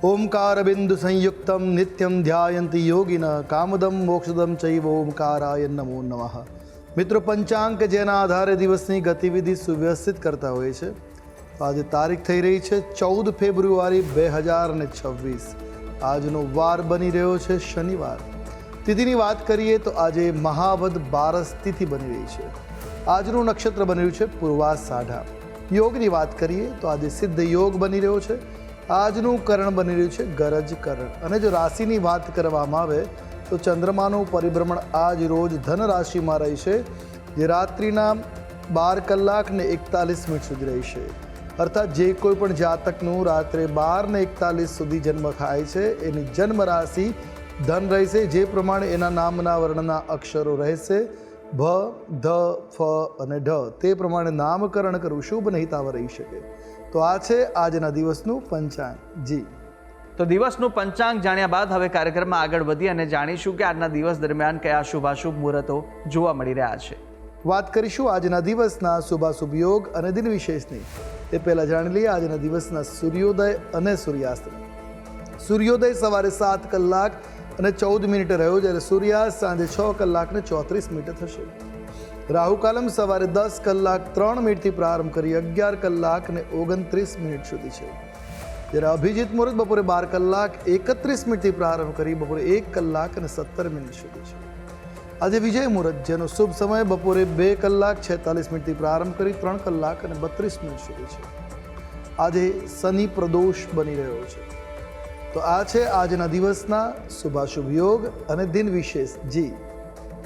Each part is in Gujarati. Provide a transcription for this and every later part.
ઓમકાર બિંદુ સંયુક્તમ નિત્યમ ધ્યાયંતિ યોગિન કામદમ મોક્ષદમ ચૈવ ઓમકારાય નમો નમઃ મિત્રો પંચાંક જેના આધારે દિવસની ગતિવિધિ સુવ્યવસ્થિત કરતા હોય છે આજે તારીખ થઈ રહી છે ચૌદ ફેબ્રુઆરી બે હજાર ને છવ્વીસ આજનો વાર બની રહ્યો છે શનિવાર તિથિની વાત કરીએ તો આજે મહાવદ બારસ તિથિ બની રહી છે આજનું નક્ષત્ર બની રહ્યું છે પૂર્વા સાઢા યોગની વાત કરીએ તો આજે સિદ્ધ યોગ બની રહ્યો છે આજનું કરણ બની રહ્યું છે ગરજ કરણ. અને જો રાશિની વાત કરવામાં આવે, તો ચંદ્રમાનું પરિભ્રમણ આજ રોજ ધન રાશિમાં રહેશે. જે રાત્રિના બાર કલાક ને એકતાલીસ મિનિટ સુધી રહેશે. અર્થાત જે કોઈ પણ જાતકનું રાત્રે બાર ને એકતાલીસ સુધી જન્મ થાય છે, એની જન્મ રાશિ ધન રહેશે. જે પ્રમાણે એના નામના વર્ણના અક્ષરો રહેશે, ભ, ધ, ફ અને ઢ. તે પ્રમાણે નામકરણ કરવું શુભ નહીં તાવ રહી શકે. તો આ છે આજના દિવસનું પંચાંગ. જી. તો દિવસનું પંચાંગ જાણ્યા બાદ હવે કાર્યક્રમમાં આગળ વધી અને જાણીશું કે આજના દિવસ દરમિયાન કયા શુભાશુભ મુહૂર્તો જોવા મળી રહ્યા છે. વાત કરીશું આજના દિવસના શુભાશુભ યોગ અને દિન વિશેષની. એ પહેલાં જાણી લઈએ આજના દિવસના સૂર્યોદય અને સૂર્યાસ્ત. સૂર્યોદય સવારે સાત કલાક અને ચૌદ મિનિટે રહ્યો જ્યારે સૂર્યાસ્ત સાંજે છ કલાક ને ચોત્રીસ મિનિટે થશે. રાહુકાલમ સવારે દસ કલાક ત્રણ મિનિટથી પ્રારંભ કરી અગિયાર કલાક ને ઓગણત્રીસ મિનિટ સુધી છે. જ્યારે અભિજીત મુહૂર્ત બપોરે બાર કલાક એકત્રીસ મિનિટથી પ્રારંભ કરી બપોરે એક કલાક અને સત્તર મિનિટ સુધી છે. આજે વિજય મુહૂર્ત, જેનો શુભ સમય બપોરે બે કલાક છેતાલીસ મિનિટથી પ્રારંભ કરી ત્રણ કલાક અને બત્રીસ મિનિટ સુધી છે. આજે શનિ પ્રદોષ બની રહ્યો છે. તો આ છે આજના દિવસના શુભાશુભ યોગ અને દિન વિશેષ. જી.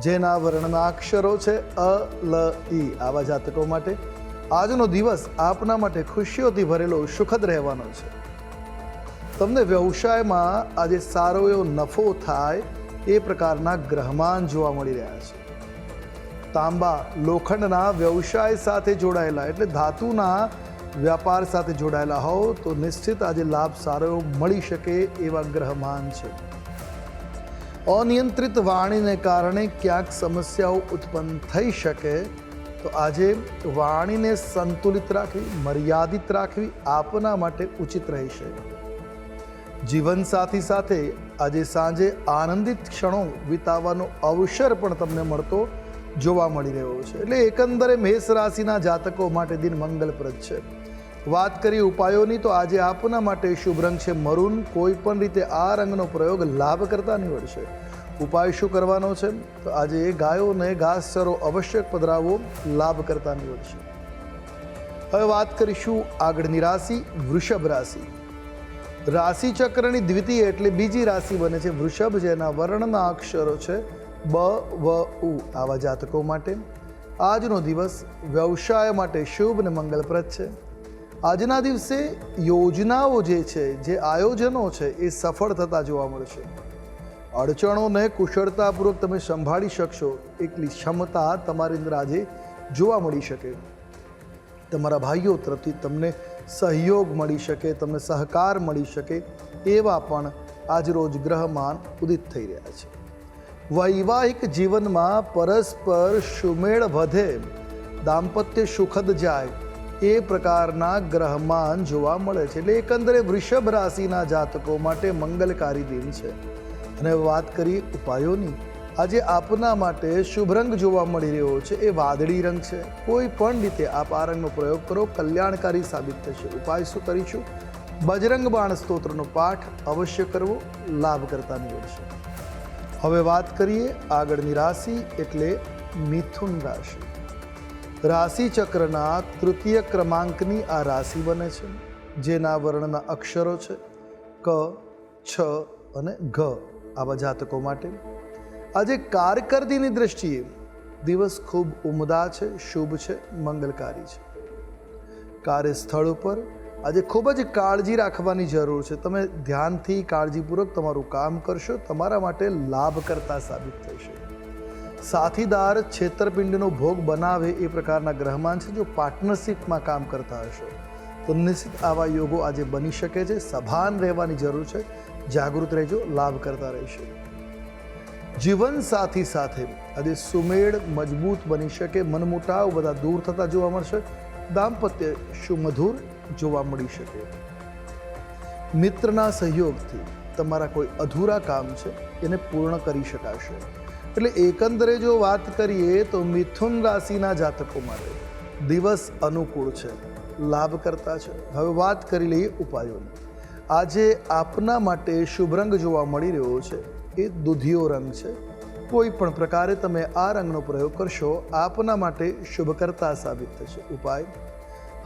જેના વર્ણના અક્ષરો છે અ, લ ઈ આવા જાતકો માટે આજનો દિવસ આપના માટે ખુશીઓથી ભરેલો સુખદ રહેવાનો છે. તમને વ્યવસાયમાં આજે સારો એવો નફો થાય એ પ્રકારના ગ્રહમાન જોવા મળી રહ્યા છે. તાંબા લોખંડના વ્યવસાય સાથે જોડાયેલા એટલે ધાતુના વ્યાપાર સાથે જોડાયેલા હોવ તો નિશ્ચિત આજે લાભ સારો મળી શકે એવા ગ્રહમાન છે. અનિયંત્રિત વાણીને કારણે ક્યાંક સમસ્યાઓ ઉત્પન્ન થઈ શકે, તો આજે વાણીને સંતુલિત રાખવી, મર્યાદિત રાખવી આપના માટે ઉચિત રહેશે. જીવનસાથી સાથે આજે સાંજે આનંદિત ક્ષણો વિતાવવાનો અવસર પણ તમને મળતો જોવા મળી રહ્યો છે. એટલે એકંદરે મેષ રાશિના જાતકો માટે દિન મંગલપ્રદ છે. વાત કરી ઉપાયોની, તો આજે આપના માટે શુભ રંગ છે મરૂન. કોઈ પણ રીતે આ રંગનો પ્રયોગ લાભ કરતા નીવડશે. ઉપાય શું કરવાનો છે? તો આજે ગાયોને ઘાસચારો અવશ્ય પધરાવવો લાભ કરતા નીવડશે. હવે વાત કરીશું આગળની રાશિ, વૃષભ રાશિ. રાશિ ચક્રની દ્વિતીય એટલે બીજી રાશિ બને છે વૃષભ, જેના વર્ણના અક્ષરો છે બ, વ, ઉ. આવા જાતકો માટે આજનો દિવસ વ્યવસાય માટે શુભ અને મંગલપ્રદ છે. આજના દિવસે યોજનાઓ જે છે, જે આયોજનો છે, એ સફળ થતા જોવા મળશે. અડચણોને કુશળતાપૂર્વક તમે સંભાળી શકશો, એટલી ક્ષમતા તમારી અંદર આજે જોવા મળી શકે. તમારા ભાઈઓ તરફથી તમને સહયોગ મળી શકે, તમને સહકાર મળી શકે, એવા પણ આજરોજ ગ્રહમાન ઉદિત થઈ રહ્યા છે. વૈવાહિક જીવનમાં પરસ્પર સુમેળ વધે, દાંપત્ય સુખદ જાય એ પ્રકારના ગ્રહમાન જોવા મળે છે. એટલે એકંદરે વૃષભ રાશિના જાતકો માટે મંગલકારી દિન છે. અને વાત કરી ઉપાયોની, આજે આપના માટે શુભ રંગ જોવા મળી રહ્યો છે. એ વાદળી રંગ છે. કોઈ પણ રીતે આપ આ રંગનો પ્રયોગ કરો. કલ્યાણકારી સાબિત થશે. ઉપાય શું કરીશું? બજરંગ બાણ સ્તોત્રનો પાઠ અવશ્ય કરવો. લાભ કરતા નીવડશે હવે વાત કરીએ આગળની રાશિ એટલે મિથુન રાશિ. રાશિ ચક્રના તૃતીય ક્રમાંકની આ રાશિ બને છે, જેના વર્ણના અક્ષરો છે, ક, છ અને ઘ આવા જાતકો માટે. આજે કારકર્દીની દ્રષ્ટિએ દિવસ ખૂબ ઉમદા છે, શુભ છે, મંગલકારી છે. કાર્યસ્થળ ઉપર આજે ખૂબ જ કાળજી રાખવાની જરૂર છે. તમે ધ્યાનથી કાળજીપૂર્વક તમારું કામ કરશો, તમારા માટે લાભકર્તા સાબિત થશે. સાથીદાર છેતરપિંડીનો ભોગ બનાવે એ પ્રકારના ગ્રહમાન છે જો પાર્ટનરશિપમાં કામ કરતા હશો. તો નિશ્ચિત આવા યોગો આજે બની શકે છે. સભાન રહેવાની જરૂર છે. જાગૃત રહેજો. લાભ કરતા રહેશે. જીવન સાથી સાથે આજે સુમેળ મજબૂત બની શકે. મનમોટાવ બધા દૂર થતા જોવા મળશે. દાંપત્ય સુમધુર જોવા મળી શકે. મિત્રના સહયોગથી તમારા કોઈ અધૂરા કામ છે. એને પૂર્ણ કરી શકાશે. એટલે એકંદરે જો વાત કરીએ તો મિથુન રાશિના જાતકો માટે દિવસ અનુકૂળ છે, લાભ કરતા છે. હવે વાત કરી લઈએ ઉપાયોની. આજે આપના માટે શુભ રંગ જોવા મળી રહ્યો છે. એ દૂધિયો રંગ છે. કોઈ પણ પ્રકારે તમે આ રંગનો પ્રયોગ કરશો, આપના માટે શુભકર્તા સાબિત થશે. ઉપાય?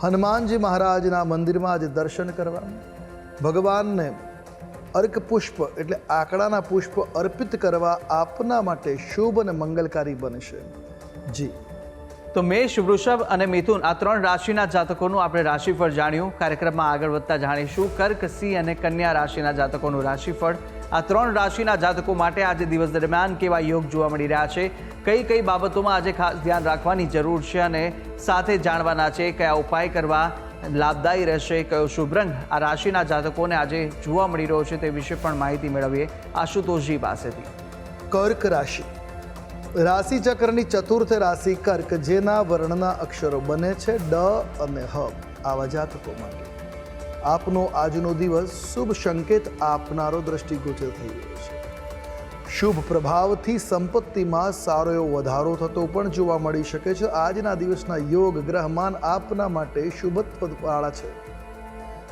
હનુમાનજી મહારાજના મંદિરમાં આજે દર્શન કરવા. ભગવાનને અર્ક પુષ્પ એટલે આંકડાના પુષ્પ અર્પિત કરવા આપના માટે શુભ અને મંગલકારી બનશે. જી. તો મેષ, વૃષભ અને મિથુન આ ત્રણ રાશિના જાતકોનું આપણે રાશિફળ જાણ્યું. કાર્યક્રમમાં આગળ વધતા જાણીશું. કર્ક, સિંહ અને કન્યા રાશિના જાતકોનું રાશિફળ. આ ત્રણ રાશિના જાતકો માટે આજે દિવસ દરમિયાન કેવા યોગ જોવા મળી રહ્યા છે? કઈ કઈ બાબતોમાં આજે ખાસ ધ્યાન રાખવાની જરૂર છે અને સાથે જાણવાના છે? કયા ઉપાય કરવા લાભદાયી રહેશે, કયો શુભ રંગ? આ રાશિના જાતકોને આજે જોવા મળી રહ્યો છે તે વિશે પણ માહિતી મેળવીએ આશુતોષજી પાસેથી. કર્ક રાશિ. રાશિ ચક્રની ચતુર્થ રાશિ કર્ક, જેના વર્ણના અક્ષરો બને છે ડ અને હ. આવા જાતકો માટે. આપનો આજનો દિવસ શુભ સંકેત આપનારો દ્રષ્ટિગોચર થઈ રહ્યો છે. શુભ પ્રભાવથી સંપત્તિમાં સારો એવો વધારો થતો પણ જોવા મળી શકે છે. આજના દિવસના યોગ ગ્રહમાન આપના માટે શુભત્વવાળા છે.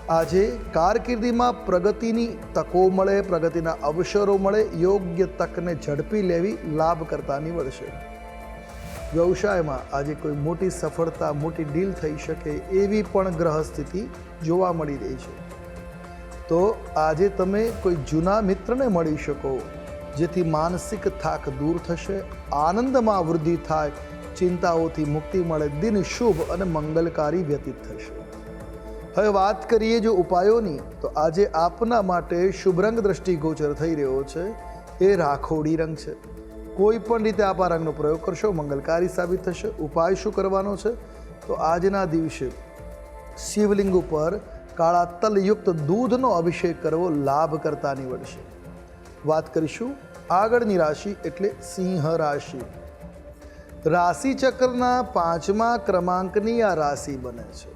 આજે કારકિર્દીમાં પ્રગતિની તકો મળે, પ્રગતિના અવસરો મળે, યોગ્ય તકને ઝડપી લેવી લાભ કરતા નીવડશે વ્યવસાયમાં આજે કોઈ મોટી સફળતા, મોટી ડીલ થઈ શકે એવી પણ ગ્રહ સ્થિતિ જોવા મળી રહી છે. તો આજે તમે કોઈ જૂના મિત્રને મળી શકો જેથી માનસિક થાક દૂર થશે, આનંદમાં વૃદ્ધિ થાય, ચિંતાઓથી મુક્તિ મળે, દિન શુભ અને મંગલકારી વ્યતીત થશે. હવે વાત કરીએ જો ઉપાયોની, તો આજે આપના માટે શુભ રંગ દ્રષ્ટિગોચર થઈ રહ્યો છે. એ રાખોડી રંગ છે. કોઈ પણ રીતે આપ આ રંગનો પ્રયોગ કરશો, મંગલકારી સાબિત થશે. ઉપાય શું કરવાનો છે? તો આજના દિવસે શિવલિંગ ઉપર કાળા તલયુક્ત દૂધનો અભિષેક કરવો લાભ કરતા નીવડશે વાત કરીશું આગળની રાશિ એટલે સિંહ રાશિ. રાશિચક્રના પાંચમા ક્રમાંકની આ રાશિ બને છે.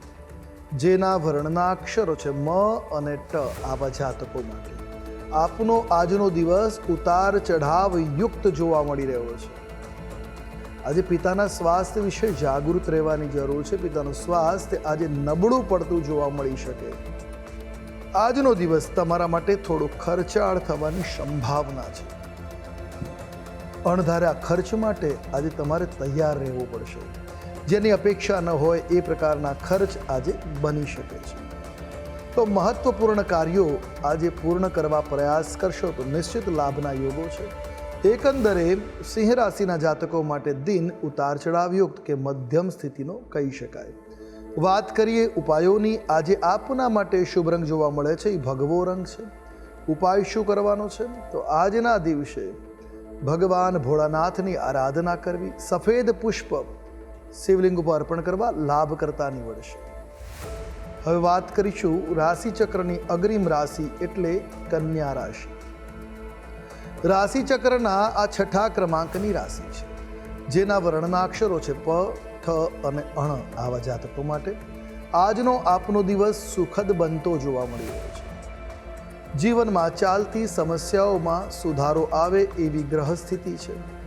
જેના વર્ણના અક્ષરો છે મ અને ટ. આવા જાતકો માટે. આપનો આજનો દિવસ ઉતાર ચઢાવ યુક્ત જોવા મળી રહ્યો છે. આજે પિતાના સ્વાસ્થ્ય વિશે જાગૃત રહેવાની જરૂર છે. પિતાનું સ્વાસ્થ્ય આજે નબળું પડતું જોવા મળી શકે. આજનો દિવસ તમારા માટે થોડો ખર્ચાળ થવાની સંભાવના છે. અણધાર્યા ખર્ચ માટે આજે તમારે તૈયાર રહેવું પડશે. જેની અપેક્ષા ન હોય એ પ્રકારના ખર્ચ આજે બની શકે છે. તો મહત્વપૂર્ણ કાર્યો આજે પૂર્ણ કરવા પ્રયાસ કરશો તો નિશ્ચિત લાભના યોગો છે. એકંદરે સિંહ રાશિના જાતકો માટે દિન ઉતાર ચઢાવયુક્ત કે મધ્યમ સ્થિતિનો કહી શકાય. વાત કરીએ ઉપાયોની, આજે આપના માટે શુભ રંગ જોવા મળે છે, એ ભગવો રંગ છે. ઉપાય શું કરવાનો છે? તો આજના દિવસે ભગવાન ભોળાનાથની આરાધના કરવી, સફેદ પુષ્પ શિવલિંગ ઉપર અર્પણ કરવા લાભ કરતા નીવડશે. હવે વાત કરીશું રાશિચક્રની અગ્રિમ રાશિ એટલે કન્યા રાશિ. રાશિચક્રના આ છઠ્ઠા ક્રમાંકની રાશિ છે, જેના વર્ણના અક્ષરો છે પ, ઠ અને અણ. આવા જાતકો માટે આજનો આપનો દિવસ સુખદ બનતો જોવા મળી રહ્યો છે. જીવનમાં ચાલતી સમસ્યાઓમાં સુધારો આવે એવી ગ્રહ સ્થિતિ છે.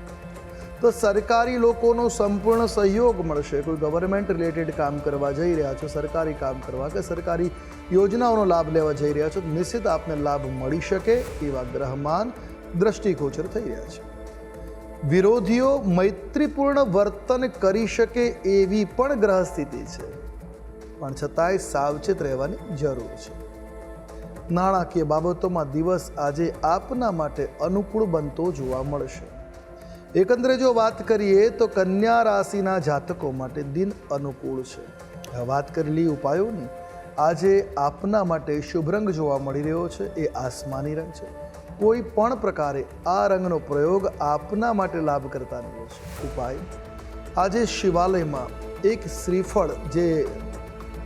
તો સરકારી લોકોનો સંપૂર્ણ સહયોગ મળશે. કોઈ ગવર્મેન્ટ રિલેટેડ કામ કરવા જઈ રહ્યા છો, સરકારી કામ કરવા કે સરકારી યોજનાઓનો લાભ લેવા જઈ રહ્યા છો નિશ્ચિત આપને લાભ મળી શકે એવા ગ્રહમાન દ્રષ્ટિગોચર થઈ રહ્યા છે. વિરોધીઓ મૈત્રીપૂર્ણ વર્તન કરી શકે એવી પણ ગ્રહ સ્થિતિ છે. પણ છતાંય સાવચેત રહેવાની જરૂર છે. નાણાકીય બાબતોમાં દિવસ આજે આપના માટે અનુકૂળ બનતો જોવા મળશે. એકંદરે જો વાત કરીએ તો કન્યા રાશિના જાતકો માટે દિન અનુકૂળ છે. વાત કરેલી ઉપાયોની, આજે આપના માટે શુભ રંગ જોવા મળી રહ્યો છે, એ આસમાની રંગ છે. કોઈ પણ પ્રકારે આ રંગનો પ્રયોગ આપના માટે લાભ કરતા નીવડશે ઉપાય, આજે શિવાલયમાં એક શ્રીફળ જે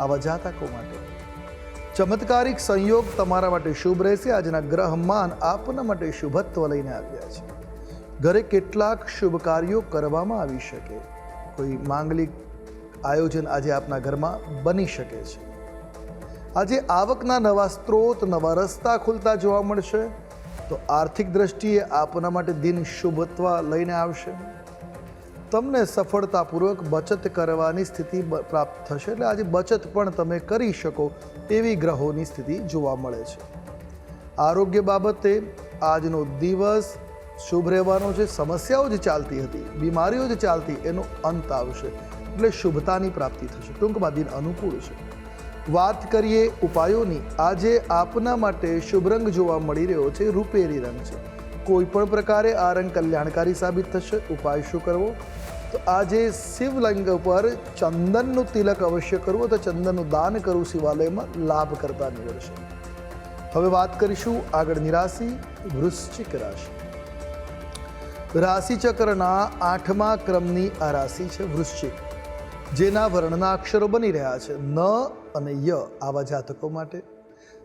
આવા જાતકો માટે. ચમત્કારિક સંયોગ તમારા માટે શુભ રહેશે. આજના ગ્રહમાન આપના માટે શુભત્વ લઈને આવ્યા છે. ઘરે કેટલાક શુભ કાર્યો કરવામાં આવી શકે. કોઈ માંગલિક આયોજન આજે આપના ઘરમાં બની શકે છે. આજે આવકના નવા સ્ત્રોત, નવા રસ્તા ખુલતા જોવા મળશે. તો આર્થિક દ્રષ્ટિએ આપના માટે દિન શુભત્વ લઈને આવશે. તમને સફળતાપૂર્વક બચત કરવાની સ્થિતિ પ્રાપ્ત થશે. એટલે આજે બચત પણ તમે કરી શકો એવી ગ્રહોની સ્થિતિ જોવા મળે છે. આરોગ્ય બાબતે આજનો દિવસ શુભ રહેવાનો છે. સમસ્યાઓ જે ચાલતી હતી, બીમારીઓ જે ચાલતી, એનો અંત આવશે. એટલે શુભતાની પ્રાપ્તિ થશે. ટૂંકમાં દિન અનુકૂળ છે. વાત કરીએ ઉપાયોની. આજે આપના માટે શુભ રંગ જોવા મળી રહ્યો છે. રૂપેરી રંગ છે. કોઈ પણ પ્રકારે આ રંગ કલ્યાણકારી સાબિત થશે. ઉપાય શું કરવો? તો આજે શિવલિંગ પર ચંદનનું તિલક અવશ્ય કરવું તો ચંદનનું દાન કરવું શિવાલયમાં લાભ કરતા નીવડશે. હવે વાત કરીશું આગળની રાશિ વૃશ્ચિક રાશિ. રાશિચક્રના આઠમા ક્રમની આ રાશિ છે વૃશ્ચિક. જેના વર્ણના અક્ષરો બની રહ્યા છે ન અને ય આવા જાતકો માટે.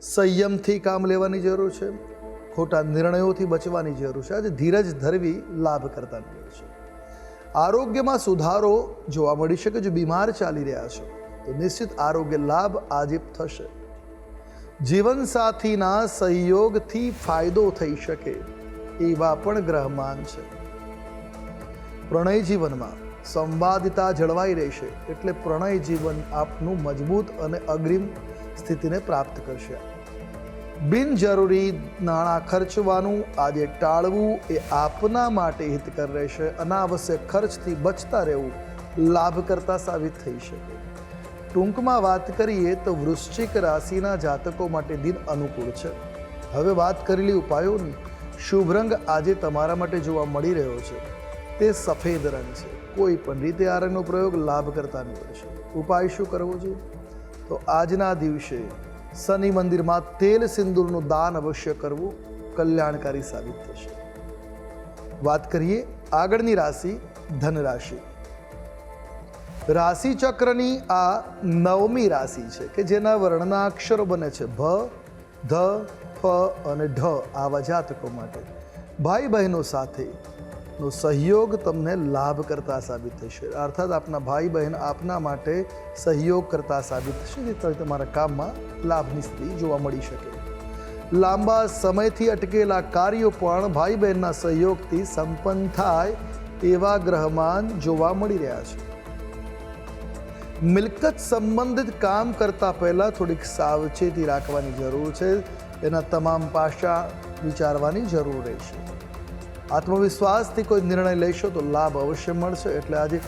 સંયમથી કામ લેવાની જરૂર છે. ખોટા નિર્ણયોથી બચવાની જરૂર છે. આજે ધીરજ ધરવી લાભ કરતા નીવડશે. આરોગ્યમાં સુધારો જોવા મળી શકે જો બીમાર ચાલી રહ્યા છો, તો નિશ્ચિત આરોગ્ય લાભ આજે થશે. જીવનસાથીના સહયોગથી ફાયદો થઈ શકે એવા પણ ગ્રહમાન છે. પ્રણય જીવનમાં સંવાદિતા જળવાઈ રહેશે એટલે પ્રણય જીવન આપનું મજબૂત અને અગ્રિમ સ્થિતિને પ્રાપ્ત કરશે. બિનજરૂરી નાણાં ખર્ચવાનું આજે ટાળવું એ આપના માટે હિતકર રહેશે. અનાવશ્યક ખર્ચથી બચતા રહેવું લાભકર્તા સાબિત થઈ શકે. ટૂંકમાં વાત કરીએ તો વૃશ્ચિક રાશિના જાતકો માટે દિન અનુકૂળ છે. હવે વાત કરેલી ઉપાયોની. શુભ રંગ આજે તમારા માટે જોવા મળી રહ્યો છે. તે સફેદ રંગ છે. કોઈ પણ રીતે આ રંગનો પ્રયોગ લાભકર્તા નીવડશે ઉપાય શું કરવો જોઈએ? તો આજના દિવસે શનિ મંદિરમાં તેલ સિંદૂરનું દાન અવશ્ય કરવું કલ્યાણકારી સાબિત થશે. વાત કરીએ આગળની રાશિ ધન રાશિ રાશિ ચક્રની આ નવમી રાશિ છે કે જેના વર્ણના અક્ષરો બને છે ભ, ધ, ફ અને ઢ આવા જાતકો માટે. ભાઈ બહેનો સાથે નો સહયોગ તમને લાભ કરતા સાબિત થશે. અર્થાત આપના ભાઈ બહેન આપના માટે સહયોગ કરતા સાબિત થશે. જેથી તમારા કામમાં લાભની સ્થિતિ જોવા મળી શકે. લાંબા સમયથી અટકેલા કાર્યો પણ ભાઈ બહેનના સહયોગથી સંપન્ન થાય એવા ગ્રહમાન જોવા મળી રહ્યા છે. મિલકત સંબંધિત કામ કરતા પહેલાં થોડીક સાવચેતી રાખવાની જરૂર છે. એના તમામ પાસા વિચારવાની જરૂર રહેશે. આત્મવિશ્વાસથી કોઈ નિર્ણય લેશો તો લાભ અવશ્ય મળશે. એટલે આજે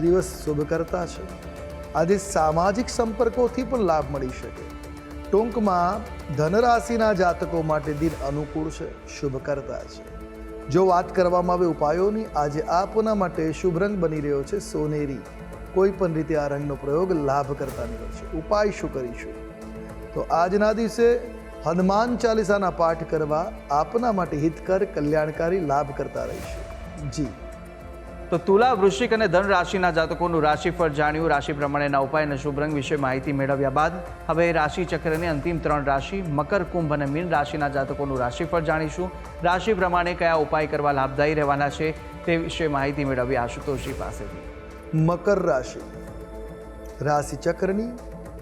દિવસ શુભ કરતા છે. આજે સામાજિક સંપર્કોથી પણ લાભ મળી શકે. ટૂંકમાં ધનરાશિના જાતકો માટે દિન અનુકૂળ છે શુભ કરતા છે. જો વાત કરવામાં આવે ઉપાયોની, આજે આપના માટે શુભ રંગ બની રહ્યો છે, સોનેરી. કોઈ પણ રીતે આ રંગનો પ્રયોગ લાભ કરતા નીકળશે ઉપાય શું કરીશું? તો આજના દિવસે હનુમાન ચાલીસાના પાઠ કરવા આપના માટે હિતકર કલ્યાણકારી લાભ કરતા રહીશું. જી. તો તુલા વૃશ્ચિક અને ધન રાશિના જાતકોનું રાશિફળ જાણ્યું. રાશિ પ્રમાણેના ઉપાય અને શુભ રંગ વિશે માહિતી મેળવ્યા બાદ હવે રાશિ ચક્રની અંતિમ ત્રણ રાશિ મકર કુંભ અને મીન રાશિના જાતકોનું રાશિફળ જાણીશું. રાશિ પ્રમાણે કયા ઉપાય કરવા લાભદાયી રહેવાના છે તે વિશે માહિતી મેળવી આશુતોષજી પાસેથી. મકર રાશિ. રાશિ ચક્રની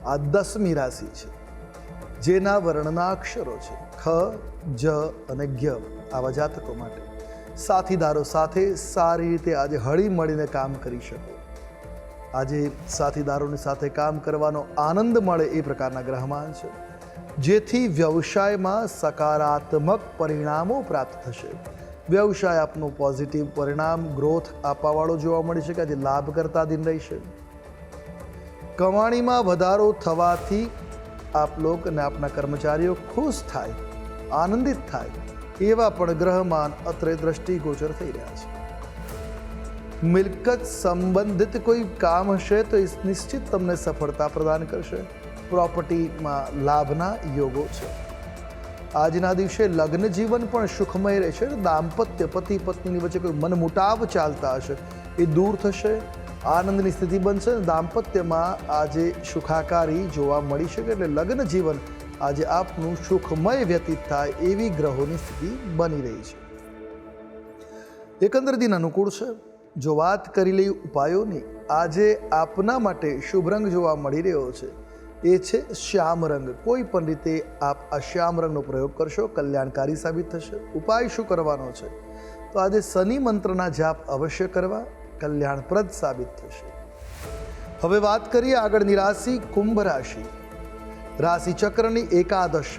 આ દસમી રાશિ છે. જેના વર્ણના અક્ષરો છે. ખ, જ અને જ્ઞ આવા જાતકો માટે. સાથીદારો સાથે સારી રીતે આજે હળી મળીને કામ કરી શકો. આજે સાથીદારોની સાથે કામ કરવાનો આનંદ મળે એ પ્રકારના ગ્રહમાન છે. જેથી વ્યવસાયમાં સકારાત્મક પરિણામો પ્રાપ્ત થશે. વ્યવસાય આપનું પોઝિટિવ પરિણામ ગ્રોથ આપવાવાળો જોવા મળી શકે, આજે લાભ કરતા દિન રહેશે. કમાણીમાં વધારો થવાથી આપ લોક અને આપના કર્મચારીઓ ખુશ થાય, આનંદિત થાય, એવા પણ ગ્રહમાન અત્રે દ્રષ્ટિગોચર થઈ રહ્યા છે. મિલકત સંબંધિત કોઈ કામ હશે તો એ નિશ્ચિત તમને સફળતા પ્રદાન કરશે. પ્રોપર્ટીમાં લાભના યોગો છે. આજના દિવસે લગ્ન જીવન પણ સુખમય રહેશે. દાંપત્ય પતિ પત્નીની વચ્ચે કોઈ મનમુટાવ ચાલતા હશે. એ દૂર થશે. આનંદની સ્થિતિ બનશે દાંપત્યમાં આજે સુખાકારી જોવા મળી શકે એટલે લગ્ન જીવન આજે આપનું સુખમય વ્યતીત થાય એવી ગ્રહોની સ્થિતિ બની રહી છે. એકંદર દિન અનુકૂળ છે. જો વાત કરી લઈ ઉપાયોની, આજે આપના માટે શુભ રંગ જોવા મળી રહ્યો છે. એ છે શ્યામ રંગ. કોઈ પણ રીતે આપ આ શ્યામ રંગનો પ્રયોગ કરશો, કલ્યાણકારી સાબિત થશે. ઉપાય શું કરવાનો છે? તો આજે શનિ મંત્રના જાપ અવશ્ય કરવા કલ્યાણપ્રદ સાબિત થશે. હવે વાત કરીએ આગળની રાશિ કુંભ રાશિ. રાશિ એકાદશ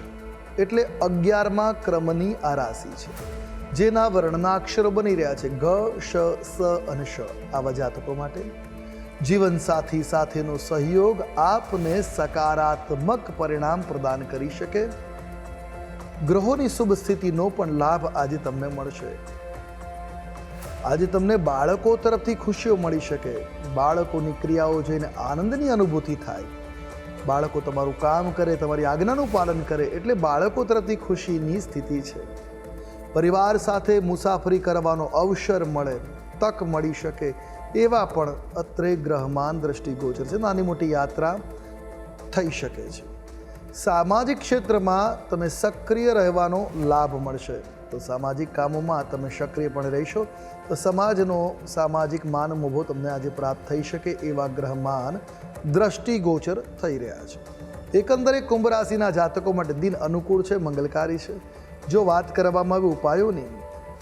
એટલે અગિયારમા ક્રમની આ રાશિ છે, જેના વર્ણના અક્ષરો બની રહ્યા છે ગ શ, સ અને શ આવા જાતકો માટે. જીવનસાથી સાથેનો સહયોગ આપને સકારાત્મક પરિણામ પ્રદાન કરી શકે. ગ્રહોની શુભ સ્થિતિનો પણ લાભ આજે તમને મળશે. આજે તમને બાળકો તરફથી ખુશીઓ મળી શકે. બાળકોની ક્રિયાઓ જોઈને આનંદની અનુભૂતિ થાય. બાળકો તમારું કામ કરે, તમારી આજ્ઞાનું પાલન કરે એટલે બાળકો તરફથી ખુશીની સ્થિતિ છે. પરિવાર સાથે મુસાફરી કરવાનો અવસર મળે, તક મળી શકે એવા પણ અત્રે ગ્રહમાન દ્રષ્ટિગોચર છે. નાની મોટી યાત્રા થઈ શકે છે. સામાજિક ક્ષેત્રમાં તમે સક્રિય રહેવાનો લાભ મળશે. તો સામાજિક કામોમાં તમે સક્રિયપણે રહેશો. તો સમાજનો સામાજિક માન મોભો તમને આજે પ્રાપ્ત થઈ શકે એવા ગ્રહમાન દ્રષ્ટિગોચર થઈ રહ્યા છે. એકંદરે કુંભ રાશિના જાતકો માટે દિન અનુકૂળ છે, મંગલકારી છે. જો વાત કરવામાં આવે ઉપાયોની,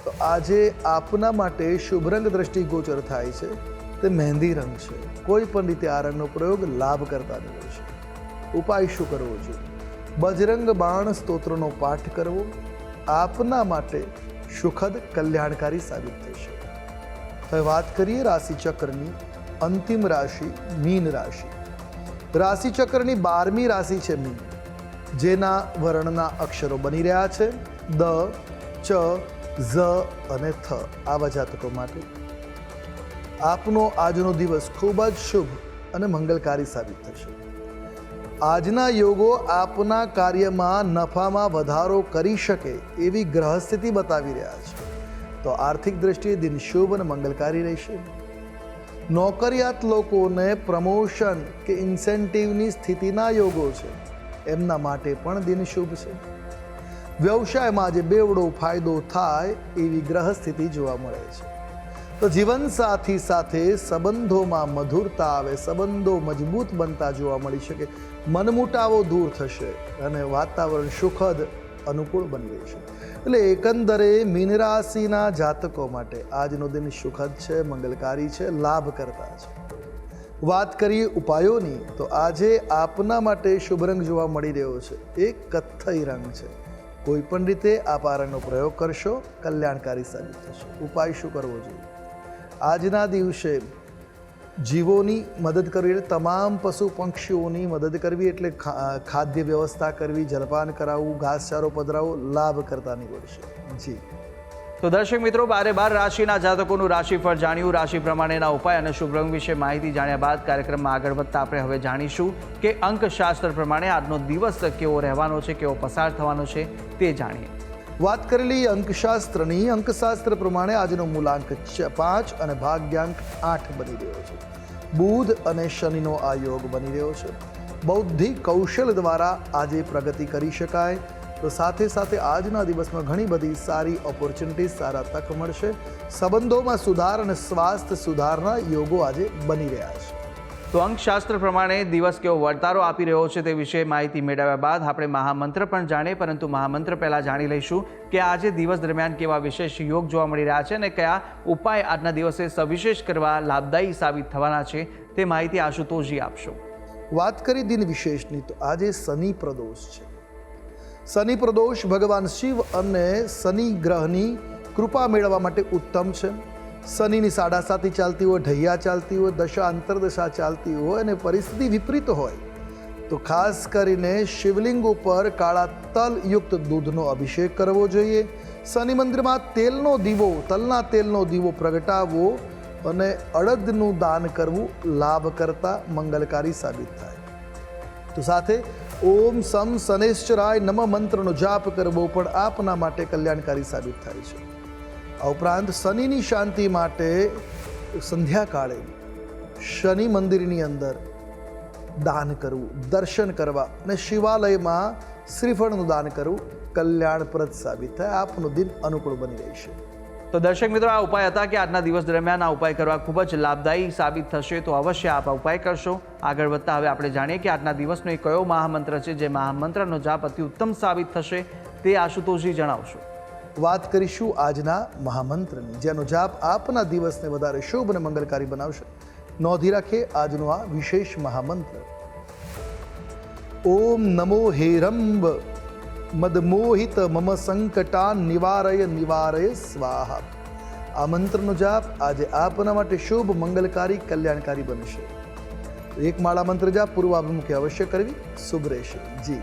તો આજે આપના માટે શુભ રંગ દ્રષ્ટિગોચર થાય છે. તે મહેંદી રંગ છે. કોઈ પણ રીતે આ રંગનો પ્રયોગ લાભ કરતા નીકળશે ઉપાય શું કરવો જોઈએ? બજરંગ બાણ સ્તોત્રનો પાઠ કરવો આપના માટે સુખદ કલ્યાણકારી સાબિત થશે હવે વાત કરીએ રાશિ ચક્રની અંતિમ રાશિ, મીન રાશિ. રાશિ ચક્રની બારમી રાશિ છે મીન. જેના વર્ણના અક્ષરો બની રહ્યા છે દ, ચ, ઝ અને થ આવા જાતકો માટે. આપનો આજનો દિવસ ખૂબ જ શુભ અને મંગલકારી સાબિત થશે. આજના યોગો આપના કાર્યમાં નફામાં વધારો કરી શકે એવી ગ્રહ સ્થિતિ બતાવી રહ્યા છે. તો આર્થિક દ્રષ્ટિએ દિન શુભ અને મંગલકારી રહેશે. નોકરિયાત લોકોને પ્રમોશન કે ઇન્સેન્ટિવની સ્થિતિના યોગો છે. એમના માટે પણ દિન શુભ છે. વ્યવસાયમાં આજે બેવડો ફાયદો થાય એવી ગ્રહ સ્થિતિ જોવા મળે છે. તો જીવનસાથી સાથે સંબંધોમાં મધુરતા આવે, સંબંધો મજબૂત બનતા જોવા મળી શકે. મનમુટાવો દૂર થશે અને વાતાવરણ સુખદ અનુકૂળ બની રહેશે એટલે એકંદરે મીન રાશિના જાતકો માટે આજનો દિન સુખદ છે, મંગલકારી છે, લાભકર્તા છે. વાત કરીએ ઉપાયોની, તો આજે આપના માટે શુભ રંગ જોવા મળી રહ્યો છે. એ કથ્થઈ રંગ છે. કોઈ પણ રીતે આપ આ રંગનો પ્રયોગ કરશો, કલ્યાણકારી સાબિત થશે. ઉપાય શું કરવો જોઈએ? આજના દિવસે જીવોની મદદ કરવી એટલે તમામ પશુ પંક્ષીઓની મદદ કરવી એટલે ખાદ્ય વ્યવસ્થા કરવી જલપાન કરાવવું, ઘાસચારો પધરાવવો લાભ કરતા નીવડશે. જી. તો દર્શક મિત્રો, બારે બાર રાશિના જાતકોનું રાશિફળ જાણ્યું. રાશિ પ્રમાણેના ઉપાય અને શુભ રંગ વિશે માહિતી જાણ્યા બાદ કાર્યક્રમમાં આગળ વધતા આપણે હવે જાણીશું કે અંકશાસ્ત્ર પ્રમાણે આજનો દિવસ કેવો રહેવાનો છે, કેવો પસાર થવાનો છે તે જાણીએ. વાત કરેલી અંકશાસ્ત્રની, અંકશાસ્ત્ર પ્રમાણે આજનો મૂલાંક પાંચ અને ભાગ્યાંક આઠ બની રહ્યો છે. બુધ અને શનિનો આ યોગ બની રહ્યો છે. બૌદ્ધિક કૌશલ દ્વારા આજે પ્રગતિ કરી શકાય. તો સાથે સાથે આજના દિવસમાં ઘણી બધી સારી ઓપોર્ચ્યુનિટી સારા તક મળશે. સંબંધોમાં સુધાર અને સ્વાસ્થ્ય સુધારના યોગો આજે બની રહ્યા છે. તો અંકશાસ્ત્ર પ્રમાણે દિવસ કેવો વર્તારો આપી રહ્યો છે તે વિશે માહિતી મેળવ્યા બાદ આપણે મહામંત્ર પણ જાણીએ, પરંતુ મહામંત્ર પહેલાં જાણી લઈશું કે આજે દિવસ દરમિયાન કેવા વિશેષ યોગ જોવા મળી રહ્યા છે અને કયા ઉપાય આજના દિવસે સવિશેષ કરવા લાભદાયી સાબિત થવાના છે તે માહિતી આશુતોષજી આપશો. વાત કરી દિન વિશેષની તો આજે શનિ પ્રદોષ છે. શનિ પ્રદોષ ભગવાન શિવ અને શનિ ગ્રહની કૃપા મેળવવા માટે ઉત્તમ છે. શનિની સાડાસાતી ચાલતી હોય, ઢૈયા ચાલતી હોય, દશા અંતરદશા ચાલતી હોય અને પરિસ્થિતિ વિપરીત હોય, તો ખાસ કરીને શિવલિંગ ઉપર કાળા તલયુક્ત દૂધનો અભિષેક કરવો જોઈએ. શનિ મંદિરમાં તેલનો દીવો, તલના તેલનો દીવો પ્રગટાવવો અને અડદનું દાન કરવું લાભ કરતા મંગલકારી સાબિત થાય. તો સાથે ઓમ સમ શનેશ્વરાય નમ મંત્રનો જાપ કરવો પણ આપના માટે કલ્યાણકારી સાબિત થાય છે. આ ઉપરાંત શનિની શાંતિ માટે સંધ્યાકાળે શનિ મંદિરની અંદર દાન કરવું, દર્શન કરવા અને શિવાલયમાં શ્રીફળનું દાન કરવું કલ્યાણપ્રદ સાબિત થાય. આપનું દિન અનુકૂળ બની રહેશે તો દર્શક મિત્રો, આ ઉપાય હતા કે આજના દિવસ દરમિયાન આ ઉપાય કરવા ખૂબ જ લાભદાયી સાબિત થશે તો અવશ્ય આપ આ ઉપાય કરશો. આગળ વધતા હવે આપણે જાણીએ કે આજના દિવસનો એ કયો મહામંત્ર છે, જે મહામંત્રનો જાપ અતિ ઉત્તમ સાબિત થશે તે આશુતોષજી જણાવશો. વાત કરીશું આજના મહામંત્રની, જેનો જાપ આપના દિવસને વધારે શુભ અને મંગલકારી બનાવશે. નોંધી રાખે આજનો આ વિશેષ મહામંત્ર. ઓમ નમો હેરંબ મદમોહિત મમ સંકટાન નિવારય નિવારય સ્વાહા. આ મંત્રનો જાપ આજે આપના માટે શુભ, મંગલકારી, કલ્યાણકારી બનશે. એક માળા મંત્ર જાપ પૂર્વાભિમુખે અવશ્ય કરવી, શુભ રહેશે. જી.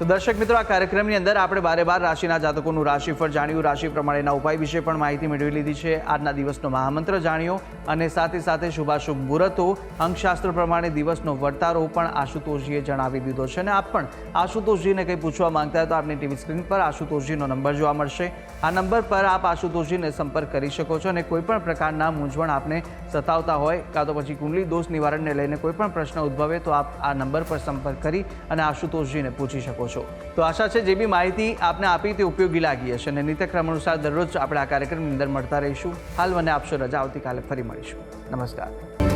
તો દર્શક મિત્રો, આ કાર્યક્રમની અંદર આપણે બારે બાર રાશિના જાતકોનું રાશિફળ જાણ્યું. રાશિ પ્રમાણેના ઉપાય વિશે પણ માહિતી મેળવી લીધી છે. આજના દિવસનો મહામંત્ર જાણ્યો અને સાથે સાથે શુભાશુભ મુહૂર્તો. અંકશાસ્ત્ર પ્રમાણે દિવસનો વર્તારો પણ આશુતોષજીએ જણાવી દીધો છે અને આપ પણ આશુતોષજીને કંઈ પૂછવા માંગતા હોય તો આપની ટીવી સ્ક્રીન પર આશુતોષજીનો નંબર જોવા મળશે. આ નંબર પર આપ આશુતોષજીને સંપર્ક કરી શકો છો અને કોઈપણ પ્રકારના મૂંઝવણ આપને સતાવતા હોય કાં તો પછી કુંડલી દોષ નિવારણને લઈને કોઈપણ પ્રશ્ન ઉદ્ભવે તો આપ આ નંબર પર સંપર્ક કરી અને આશુતોષજીને પૂછી શકો છો તો આશા છે જે બી માહિતી આપને આપી તે ઉપયોગી લાગી હશે અને નિત્યક્રમ અનુસાર દરરોજ આપણે આ કાર્યક્રમની અંદર મળતા રહીશું. હાલ મને આપશો રજા. આવતીકાલે ફરી મળીશું. નમસ્કાર.